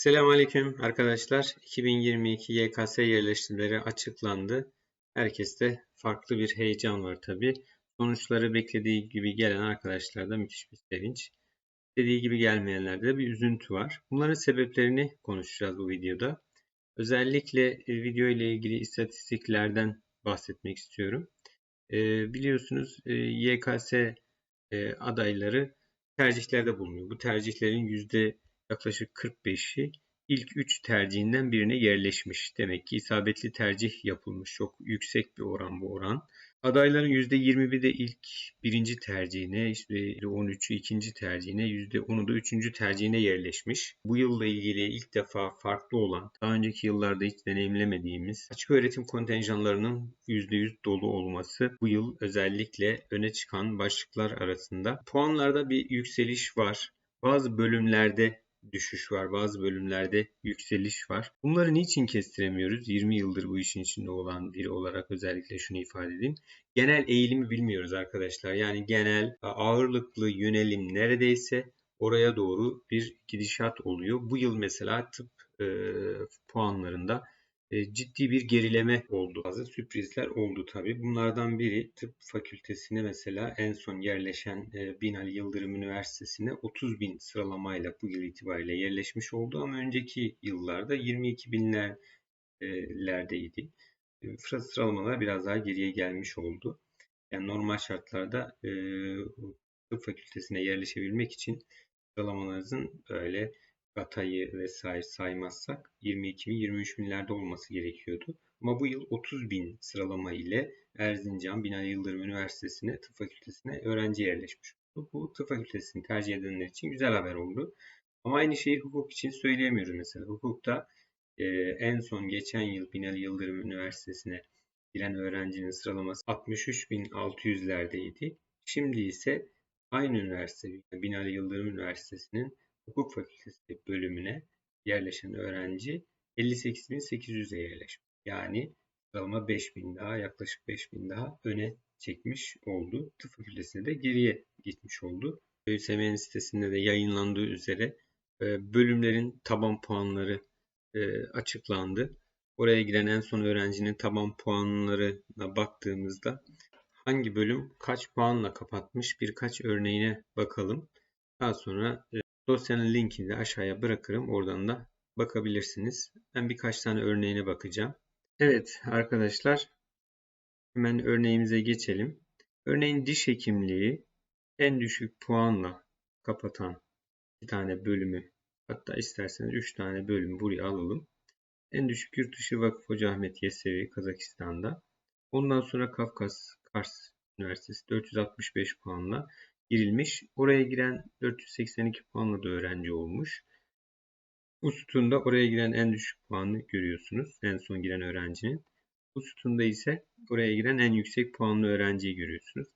Selamünaleyküm arkadaşlar. 2022 YKS yerleştirmeleri açıklandı. Herkeste farklı bir heyecan var tabi. Sonuçları beklediği gibi gelen arkadaşlarda müthiş bir sevinç. Dediği gibi gelmeyenlerde de bir üzüntü var. Bunların sebeplerini konuşacağız bu videoda. Özellikle e, video ile ilgili istatistiklerden bahsetmek istiyorum. E, biliyorsunuz e, YKS adayları tercihlerde bulunuyor. Bu tercihlerin yüzde yaklaşık 45'i ilk 3 tercihinden birine yerleşmiş. Demek ki isabetli tercih yapılmış. Çok yüksek bir oran bu oran. Adayların %21'i de ilk birinci tercihine, işte %13'ü ikinci tercihine, %10'u da üçüncü tercihine yerleşmiş. Bu yılla ilgili ilk defa farklı olan, daha önceki yıllarda hiç deneyimlemediğimiz açık öğretim kontenjanlarının %100 dolu olması bu yıl özellikle öne çıkan başlıklar arasında. Puanlarda bir yükseliş var. Bazı bölümlerde düşüş var. Bazı bölümlerde yükseliş var. Bunları niçin kestiremiyoruz? 20 yıldır bu işin içinde olan biri olarak özellikle şunu ifade edeyim. Genel eğilimi bilmiyoruz arkadaşlar. Yani genel ağırlıklı yönelim neredeyse oraya doğru bir gidişat oluyor. Bu yıl mesela tıp e, puanlarında e, ciddi bir gerileme oldu. Bazı sürprizler oldu tabii. Bunlardan biri tıp fakültesine mesela en son yerleşen e, Binali Yıldırım Üniversitesi'ne 30 bin sıralamayla bu yıl itibariyle yerleşmiş oldu ama önceki yıllarda 22 binlerdeydi. E, sıralamalar biraz daha geriye gelmiş oldu. Yani normal şartlarda tıp fakültesine yerleşebilmek için sıralamalarınızın böyle Gata'yı vesaire saymazsak 22 bin 23 binlerde olması gerekiyordu. Ama bu yıl 30 bin sıralama ile Erzincan Binali Yıldırım Üniversitesi'ne tıp fakültesine öğrenci yerleşmiş oldu. Bu tıp fakültesini tercih edenler için güzel haber oldu. Ama aynı şeyi hukuk için söyleyemiyoruz mesela. Hukukta e, en son geçen yıl Binali Yıldırım Üniversitesi'ne giren öğrencinin sıralaması 63.600'lerdeydi. Şimdi ise aynı üniversite Binali Yıldırım Üniversitesi'nin hukuk fakültesi bölümüne yerleşen öğrenci 58.800'e yerleşmiş. Yani sıralama 5.000 daha yaklaşık 5.000 daha öne çekmiş oldu. Tıp fakültesine de geriye gitmiş oldu. ÖSYM'nin sitesinde de yayınlandığı üzere e, bölümlerin taban puanları e, açıklandı. Oraya giren en son öğrencinin taban puanlarına baktığımızda hangi bölüm kaç puanla kapatmış birkaç örneğine bakalım. Daha sonra e, Dosyanın linkini de aşağıya bırakırım. Oradan da bakabilirsiniz. Ben birkaç tane örneğine bakacağım. Evet arkadaşlar hemen örneğimize geçelim. Örneğin diş hekimliği en düşük puanla kapatan bir tane bölümü hatta isterseniz 3 tane bölümü buraya alalım. En düşük yurt dışı Vakıf Hoca Ahmet Yesevi Kazakistan'da. Ondan sonra Kafkas Kars Üniversitesi 465 puanla girilmiş. Oraya giren 482 puanla da öğrenci olmuş. Bu sütunda oraya giren en düşük puanı görüyorsunuz. En son giren öğrencinin. Bu sütunda ise oraya giren en yüksek puanlı öğrenciyi görüyorsunuz.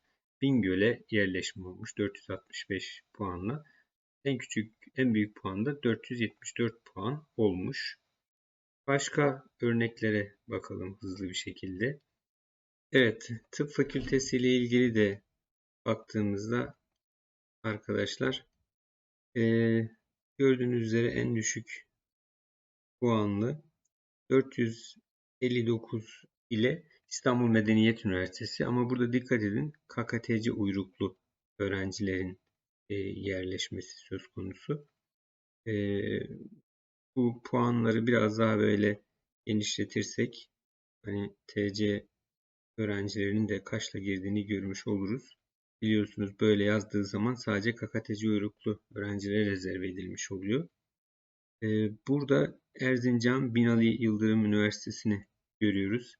Bingöl'e yerleşme olmuş 465 puanla. En küçük, en büyük puan da 474 puan olmuş. Başka örneklere bakalım hızlı bir şekilde. Evet, tıp fakültesi ile ilgili de baktığımızda arkadaşlar. Ee, gördüğünüz üzere en düşük puanlı 459 ile İstanbul Medeniyet Üniversitesi ama burada dikkat edin KKTC uyruklu öğrencilerin e, yerleşmesi söz konusu. E, bu puanları biraz daha böyle genişletirsek hani TC öğrencilerinin de kaçla girdiğini görmüş oluruz. Biliyorsunuz böyle yazdığı zaman sadece KKTC uyruklu öğrencilere rezerve edilmiş oluyor. Ee, burada Erzincan Binali Yıldırım Üniversitesi'ni görüyoruz.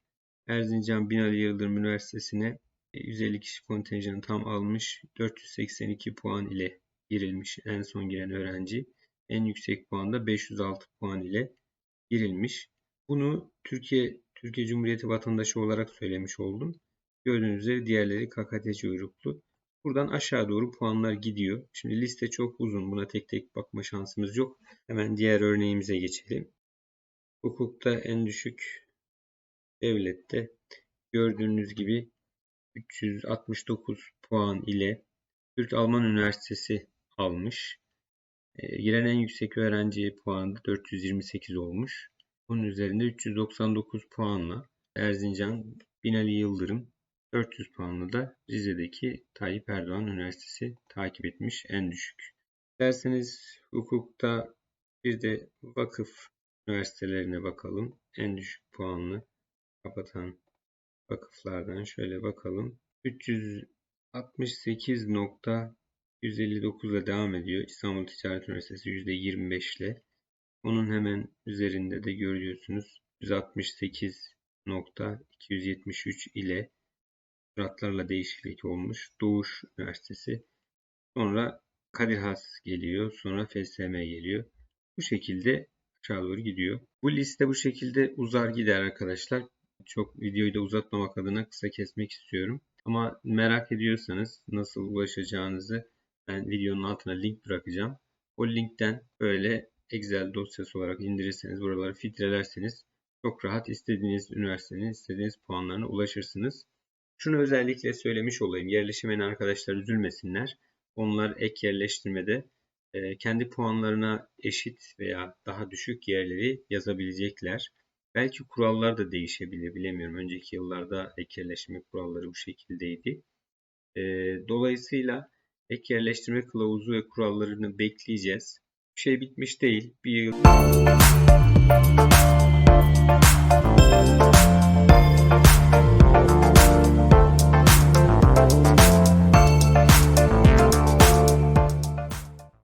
Erzincan Binali Yıldırım Üniversitesi'ne 150 kişi kontenjanı tam almış. 482 puan ile girilmiş en son giren öğrenci. En yüksek puan da 506 puan ile girilmiş. Bunu Türkiye Türkiye Cumhuriyeti vatandaşı olarak söylemiş oldum. Gördüğünüz üzere diğerleri KKTC uyruklu. Buradan aşağı doğru puanlar gidiyor. Şimdi liste çok uzun. Buna tek tek bakma şansımız yok. Hemen diğer örneğimize geçelim. Hukukta en düşük devlette gördüğünüz gibi 369 puan ile Türk Alman Üniversitesi almış. E, giren en yüksek öğrenci puanı da 428 olmuş. Bunun üzerinde 399 puanla Erzincan Binali Yıldırım 400 puanla da Rize'deki Tayyip Erdoğan Üniversitesi takip etmiş en düşük. Derseniz hukukta bir de vakıf üniversitelerine bakalım. En düşük puanlı kapatan vakıflardan şöyle bakalım. 368.159 ile devam ediyor. İstanbul Ticaret Üniversitesi %25 ile. Onun hemen üzerinde de görüyorsunuz 168.273 ile suratlarla değişiklik olmuş. Doğuş Üniversitesi. Sonra Kadir Has geliyor. Sonra FSM geliyor. Bu şekilde aşağı doğru gidiyor. Bu liste bu şekilde uzar gider arkadaşlar. Çok videoyu da uzatmamak adına kısa kesmek istiyorum. Ama merak ediyorsanız nasıl ulaşacağınızı ben videonun altına link bırakacağım. O linkten böyle Excel dosyası olarak indirirseniz, buraları filtrelerseniz çok rahat istediğiniz üniversitenin istediğiniz puanlarına ulaşırsınız. Şunu özellikle söylemiş olayım. Yerleşemeyen arkadaşlar üzülmesinler. Onlar ek yerleştirmede e, kendi puanlarına eşit veya daha düşük yerleri yazabilecekler. Belki kurallar da değişebilir bilemiyorum. Önceki yıllarda ek yerleştirme kuralları bu şekildeydi. E, dolayısıyla ek yerleştirme kılavuzu ve kurallarını bekleyeceğiz. Bir şey bitmiş değil. Bir yıl